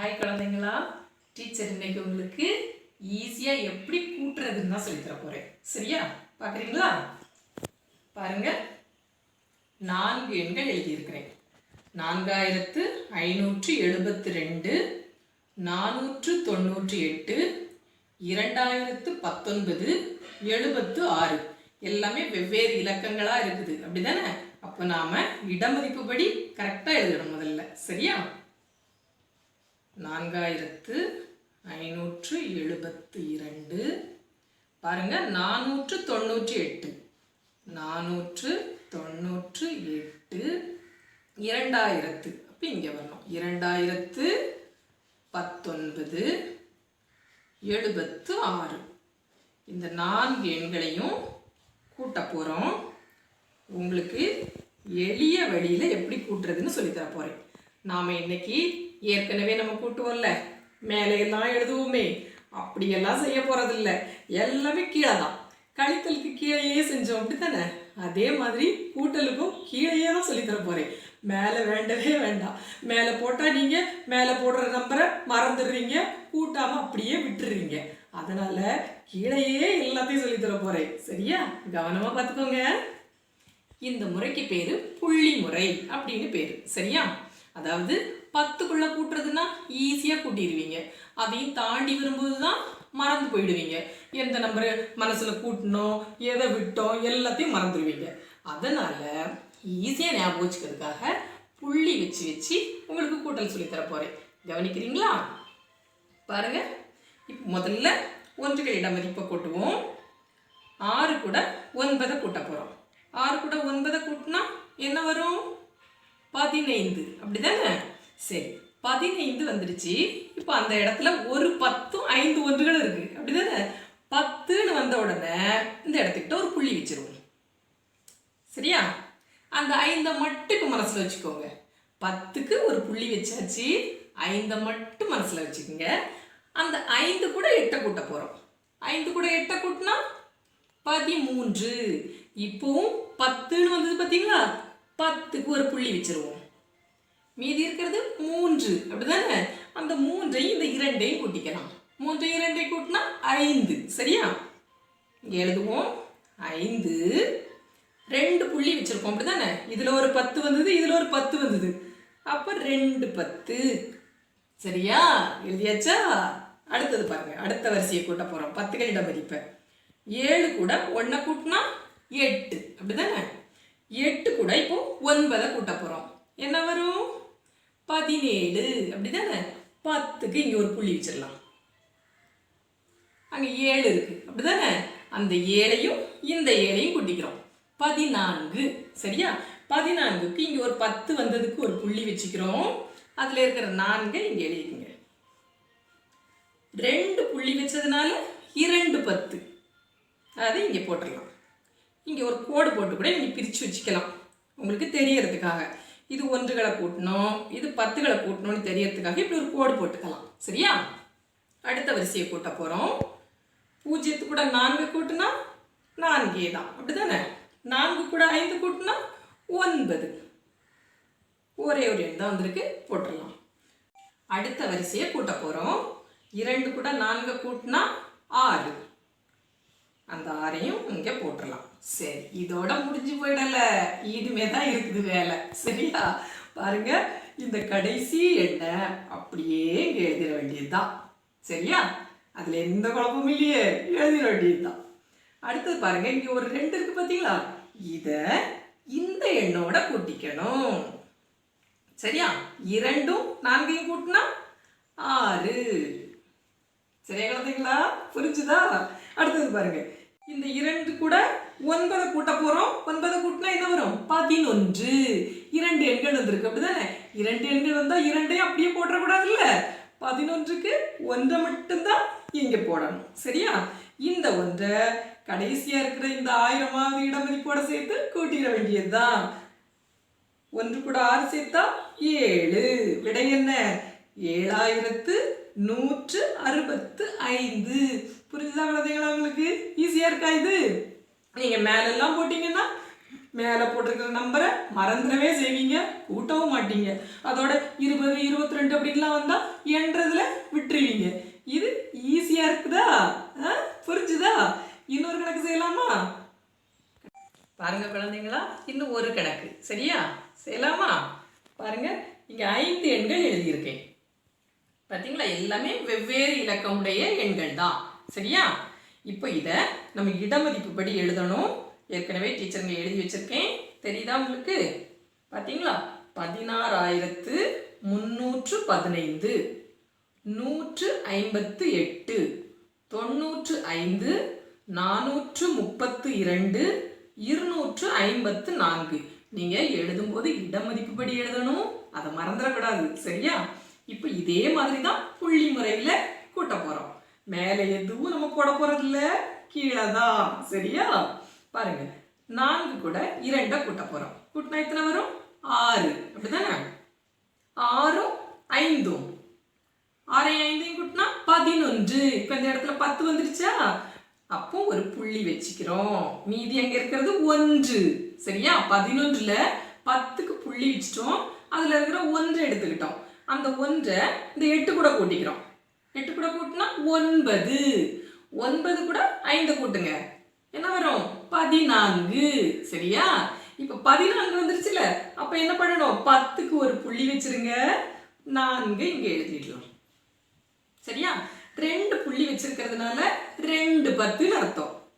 Hi குழந்தைங்களா. Teacher இன்னைக்கு உங்களுக்கு ஈஸியாக எப்படி கூட்டுறதுன்னு தான் சொல்லித் தர போகிறேன் சரியா? பார்க்குறீங்களா? பாருங்க. நான்கு எண்கள் எழுதியிருக்கிறேன். நான்காயிரத்து ஐநூற்று எழுபத்து ரெண்டு நானூற்று தொண்ணூற்றி எட்டு இரண்டாயிரத்து பத்தொன்பது எழுபத்து ஆறு. எல்லாமே வெவ்வேறு இலக்கங்களாக இருக்குது. அப்படிதானே? அப்போ நாம இடமதிப்புப்படி கரெக்டாக எழுதணும் முதல்ல. சரியா? நான்காயிரத்து ஐநூற்று எழுபத்து இரண்டு. பாருங்க நானூற்று தொண்ணூற்றி எட்டு. நானூற்று தொண்ணூற்று எட்டு. இரண்டாயிரத்து அப்போ இங்கே வரணும். இரண்டாயிரத்து பத்தொன்பது. எழுபத்து ஆறு. இந்த நான்கு எண்களையும் கூட்ட போகிறோம் உங்களுக்கு எளிய வழியில் எப்படி கூட்டுறதுன்னு சொல்லித்தர போகிறேன் நாம் இன்னைக்கு ஏற்கனவே நம்ம கூட்டுவோம்ல? மேலையெல்லாம் எழுதுவோமே. அப்படியெல்லாம் செய்ய போகிறதில்ல எல்லாமே கீழே தான் கழித்தலுக்கு கீழேயே செஞ்சோம். அப்படித்தானே? அதே மாதிரி கூட்டலுக்கும் கீழேயே தான் சொல்லித்தர போகிறேன் மேலே வேண்டவே வேண்டாம். மேலே போட்டால் நீங்கள் மேலே போடுற நம்பரை மறந்துடுறீங்க. கூட்டாமல் அப்படியே விட்டுடுறீங்க அதனால் கீழேயே எல்லாத்தையும் சொல்லித்தர போகிறேன் சரியா? கவனமாக பார்த்துக்கோங்க. இந்த முறைக்கு பேரு புள்ளி முறை அப்படின்னு பேரு. சரியா? அதாவது பத்துக்குள்ளே கூட்டுறதுன்னா ஈஸியாக கூட்டிடுவீங்க. அதையும் தாண்டி வரும்போது தான் மறந்து போயிடுவீங்க. எந்த நம்பரு மனசில் கூட்டணும் எதை விட்டோம் எல்லாத்தையும் மறந்துடுவீங்க. அதனால் ஈஸியாக ஞாபகம் வச்சுக்கிறதுக்காக புள்ளி வச்சு வச்சு உங்களுக்கு கூட்டல் சொல்லித் போகிறேன் கவனிக்கிறீங்களா? பாருங்கள் இப்போ முதல்ல ஒன்றுகள் இட மதிப்பை கூட்டுவோம். ஆறு கூட ஒன்பதை கூட்ட போகிறோம் ஆறு கூட ஒன்பதை கூட்டினா என்ன வரும்? பதினைந்து. அப்படிதானே? சரி பதினைந்து வந்துடுச்சு. இப்போ அந்த இடத்துல ஒரு பத்தும் ஐந்து ஒன்றுகள் இருக்கு. அப்படிதானே? பத்துன்னு வந்த உடனே இந்த இடத்துக்கிட்ட ஒரு புள்ளி வச்சிருவோம். சரியா? அந்த ஐந்தை மட்டுக்கு மனசில் வச்சுக்கோங்க. பத்துக்கு ஒரு புள்ளி வச்சாச்சு. ஐந்தை மட்டும் மனசில் வச்சுக்கோங்க. அந்த ஐந்து கூட எட்டை கூட்ட போகிறோம் ஐந்து கூட எட்டை கூட்டினா பதிமூன்று. இப்போவும் பத்துன்னு வந்தது பார்த்தீங்களா பத்துக்கு ஒரு புள்ளி வச்சிருவோம். மீதி இருக்கிறது மூன்று. அப்படிதானே? அந்த மூன்றையும் இந்த இரண்டையும் கூட்டிக்கலாம். மூன்றையும் இரண்டையும் கூட்டினா ஐந்து. சரியா? எழுதுவோம். ஐந்து. ரெண்டு புள்ளி வச்சிருக்கோம். அப்படிதானே? இதுல ஒரு பத்து வந்தது இதுல ஒரு பத்து வந்தது. அப்ப ரெண்டு பத்து. சரியா? எழுதியாச்சா? அடுத்தது பாருங்க. அடுத்த வரிசையை கூட்ட போறோம். பத்துகளிட மதிப்பை. ஏழு கூட ஒன்றை கூட்டினா எட்டு. அப்படிதானே? எட்டு கூட இப்போ ஒன்பதை கூட்ட போகிறோம் என்ன வரும்? பதினேழு. அப்படிதானே? பத்துக்கு இங்கே ஒரு புள்ளி வச்சிடலாம். அங்கே ஏழு இருக்கு. அப்படிதானே? அந்த ஏழையும் இந்த ஏழையும் கூட்டிக்கிறோம். பதினான்கு. சரியா? பதினான்குக்கு இங்கே ஒரு பத்து வந்ததுக்கு ஒரு புள்ளி வச்சுக்கிறோம். அதில் இருக்கிற நான்கை இங்கே எழுதிக்கங்க. ரெண்டு புள்ளி வச்சதுனால இரண்டு பத்து. அதை இங்கே போட்டுடலாம். இங்கே ஒரு கோடு போட்டு கூட நீங்கள் பிரித்து வச்சுக்கலாம். உங்களுக்கு தெரியறதுக்காக. இது ஒன்றுகளை கூட்டணும் இது பத்துகளை கூட்டணும்னு தெரியறதுக்காக இப்படி ஒரு கோடு போட்டுக்கலாம். சரியா? அடுத்த வரிசையை கூட்ட போகிறோம் பூஜ்ஜியத்து கூட நான்கு கூட்டினா நான்கே தான். அப்படிதானே நான்கு கூட ஐந்து கூட்டினா ஒன்பது. ஒரே ஒரு எண் தான் வந்திருக்கு. போட்டுடலாம். அடுத்த வரிசையை கூட்ட போகிறோம் இரண்டு கூட நான்கு கூட்டினா ஆறு. அந்த ஆறையும் இங்கே போட்டுடலாம். சரி இதோட முடிஞ்சு போயிடல. இனிமே தான் இருக்குது வேலை. சரியா? பாருங்க இந்த கடைசி எண்ணை அப்படியே இங்கே எழுதிட வேண்டியதுதான். சரியா? அதில் எந்த குழப்பமும் இல்லையே. எழுதிட வேண்டியதுதான். அடுத்தது பாருங்க இங்கே ஒரு ரெண்டு இருக்கு பார்த்தீங்களா இதை இந்த எண்ணோட கூட்டிக்கணும். சரியா? இரண்டும் நான்கையும் கூட்டினா ஆறு. சரியா குழந்தைங்களா? புரிஞ்சுதா? அடுத்தது பாருங்க இந்த இரண்டு கூட ஒன்பதை கூட்ட போறோம். ஒன்பதை கூட்டினா என்ன வரும்? பதினொன்று. இரண்டு எண்கள் வந்திருக்கு. அப்படிதானே? இரண்டு எண்கள் வந்தா இரண்டையும் அப்படியே போட்டுறக்கூடாதுல்ல பதினொன்றுக்கு ஒன்றை மட்டும்தான் இங்க போடணும். சரியா? இந்த ஒன்றை கடைசியா இருக்கிற இந்த ஆயிரமாவது இடமதிப்போட சேர்த்து கூட்டிட வேண்டியதுதான். ஒன்று கூட ஆறு சேர்த்தா ஏழு. விடை என்ன? ஏழாயிரத்து நூற்று அறுபத்து ஐந்து. புரிஞ்சுதா குழந்தைங்களா உங்களுக்கு? ஈஸியா இருக்கா இது? நீங்க மேலெல்லாம் போட்டீங்கன்னா மேலே போட்டிருக்கிற நம்பரை மறந்துடவே செய்வீங்க. கூட்டவும் மாட்டீங்க. அதோட இருபது இருபத்தி ரெண்டு அப்படின்லாம் வந்தால் என்றதுல விட்டுருவீங்க. இது ஈஸியாக இருக்குதா? ஆ? புரிஞ்சுதா? இன்னொரு கணக்கு செய்யலாமா? பாருங்க குழந்தைங்களா இன்னும் ஒரு கணக்கு. சரியா? செய்யலாமா? பாருங்க இங்க ஐந்து எண்கள் எழுதியிருக்கேன். பார்த்தீங்களா எல்லாமே வெவ்வேறு இலக்கமுடைய எண்கள் தான் சரியா? இப்போ இதை நம்ம இடமதிப்பு படி எழுதணும். ஏற்கனவே டீச்சருங்க எழுதி வச்சுருக்கேன். தெரியுதா உங்களுக்கு? பார்த்தீங்களா பதினாறாயிரத்து முன்னூற்று பதினைந்து. நூற்று ஐம்பத்து எட்டு. தொண்ணூற்று ஐந்து. நானூற்று முப்பத்து இரண்டு. இருநூற்று ஐம்பத்து நான்கு. நீங்கள் எழுதும்போது இடமதிப்புப்படி எழுதணும். அதை மறந்துடக்கூடாது. சரியா? இப்போ இதே மாதிரி தான் புள்ளி முறையில் கூட்ட போகிறோம் மேலே எதுவும் நம்ம போட போகிறதில்ல கீழே தான் சரியா? பாருங்க. நான்கு கூட இரண்டை கூட்ட போறோம். கூட்டினா எத்தனை வரும்? ஆறு. அப்படிதானே ஆறும் ஐந்தும். ஆறையும் ஐந்தையும் கூட்டினா பதினொன்று. இப்போ இந்த இடத்துல பத்து வந்துருச்சா? அப்போ ஒரு புள்ளி வச்சுக்கிறோம். மீதி அங்க இருக்கிறது? ஒன்று. சரியா? பதினொன்றுல பத்துக்கு புள்ளி வச்சிட்டோம். அதுல இருக்கிற ஒன்றை எடுத்துக்கிட்டோம். அந்த ஒன்றை இந்த எட்டு கூட கூட்டிக்கிறோம். எட்டு கூட கூட்டினா ஒன்பது. ஒன்பது கூட ஐந்து கூட்டுங்க. என்ன வரும்? பதினான்கு. சரியா? இப்ப பதினான்கு வந்துருச்சுல அப்ப என்ன பண்ணணும்? பத்துக்கு ஒரு புள்ளி வச்சிருங்க. நான்கு இங்க எழுதிடலாம். சரியா? ரெண்டு புள்ளி வச்சிருக்கிறதுனால ரெண்டு பத்துன்னு அர்த்தம்.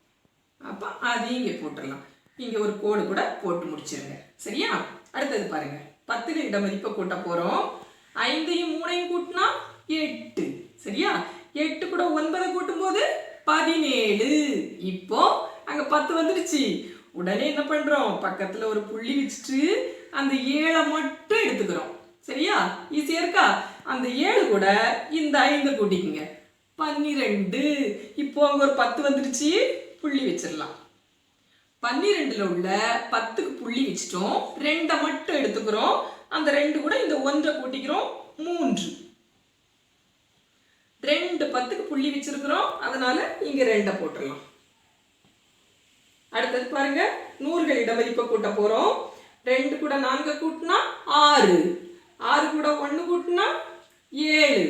அப்ப அதையும் இங்க போட்டுடலாம். இங்க ஒரு கோடு கூட போட்டு முடிச்சிருங்க. சரியா? அடுத்தது பாருங்க. பத்துக்கு இந்த மதிப்பை கூட்ட போறோம். ஐந்தையும் மூணையும் கூட்டினா எட்டு. சரியா? எட்டு கூட ஒன்பதை கூட்டும் போது பதினேழு. இப்போ அங்க பத்து வந்துடுச்சு. உடனே என்ன பண்றோம்? பக்கத்துல ஒரு புள்ளி வச்சுட்டு அந்த ஏழை மட்டும் எடுத்துக்கிறோம். சரியா? ஈஸியா இருக்கா? அந்த ஏழு கூட இந்த ஐந்து கூட்டிக்குங்க. பன்னிரெண்டு. இப்போ அங்க ஒரு பத்து வந்துடுச்சு. புள்ளி வச்சிடலாம். பன்னிரெண்டுல உள்ள பத்துக்கு புள்ளி வச்சிட்டோம். ரெண்டை மட்டும் எடுத்துக்கிறோம். அந்த ரெண்டு கூட இந்த ஒன்றை கூட்டிக்கிறோம். மூன்று. ரெண்டு பத்துக்கு புள்ளி வச்சிருக்கிறோம். அதனால இங்க ரெண்டை போட்டுடலாம் அடுத்தது பாருங்க நூறுகள் இடமதிப்பை கூட்ட போறோம். ரெண்டு கூட நான்கு கூட்டினா ஆறு. ஆறு கூட ஒன்று கூட்டினா ஏழு.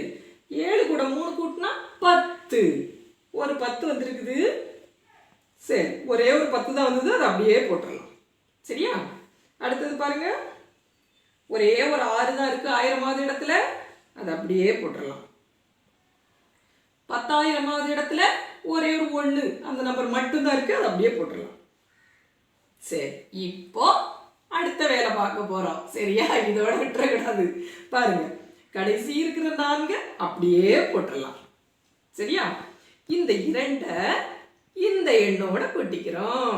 ஏழு கூட மூணு கூட்டினா பத்து. ஒரு பத்து வந்திருக்குது. சரி ஒரே ஒரு பத்து தான் வந்தது அதை அப்படியே போட்டுடலாம் சரியா? அடுத்தது பாருங்க ஒரே ஒரு ஆறு தான் இருக்கு ஆயிரமாவது இடத்துல அது அப்படியே போட்டுடலாம் பத்தாயிரமாவது இடத்துல ஒரே ஒரு ஒன்று அந்த நம்பர் மட்டும்தான் இருக்கு அதை அப்படியே போட்டுடலாம். சரி இப்போ அடுத்த வேலை பார்க்க போறோம். சரியா? இதோட விட்டுறக்கூடாது. பாருங்க கடைசி இருக்கிற நான்கு அப்படியே போட்டுடலாம். சரியா? இந்த இரண்டை இந்த எண்ணோட கூட்டிக்கிறோம்.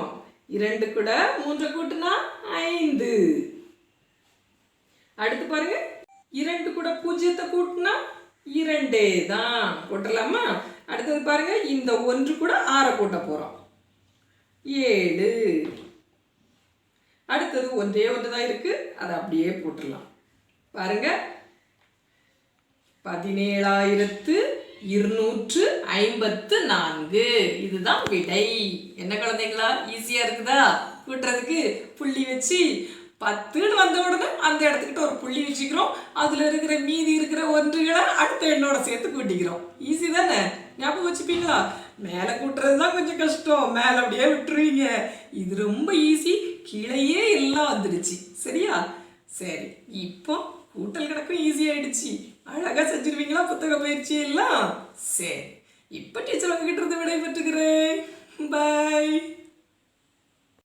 இரண்டு கூட மூன்று கூட்டுனா ஐந்து. அடுத்து பாருங்க இரண்டு கூட பூஜ்ஜியத்தை கூட்டினா இரண்டே தான் போட்டுடலாமா? அடுத்தது பாருங்க இந்த ஒன்று கூட ஆற கூட்ட போறோம். ஏழு. அடுத்தது ஒன்றே ஒன்று தான் இருக்கு. அதை அப்படியே போட்டுடலாம். பாருங்க. பதினேழாயிரத்து இருநூற்று ஐம்பத்து நான்கு. இதுதான் விடை. என்ன குழந்தைங்களா? ஈஸியா இருக்குதா? கூட்டுறதுக்கு புள்ளி வச்சு பத்துன்னு வந்த உடனே அந்த இடத்துக்கிட்ட ஒரு புள்ளி வச்சுக்கிறோம் அதில் இருக்கிற மீதி இருக்கிற ஒன்றுகளை அடுத்த எண்ணோட சேர்த்து கூட்டிக்கிறோம். ஈஸி தானே? ஞாபகம் வச்சுப்பீங்களா? மேலே கூட்டுறது தான் கொஞ்சம் கஷ்டம். மேலே அப்படியே விட்டுருவீங்க. இது ரொம்ப ஈஸி கீழேயே எல்லாம் வந்துடுச்சு. சரியா? சரி. இப்போ கூட்டல் கணக்கும் ஈஸி ஆயிடுச்சு. அழகாக செஞ்சிருவீங்களா புத்தக பயிற்சி எல்லாம்? சரி. இப்போ டீச்சர் உங்ககிட்ட இருந்து விடை பெற்றுக்கிறேன்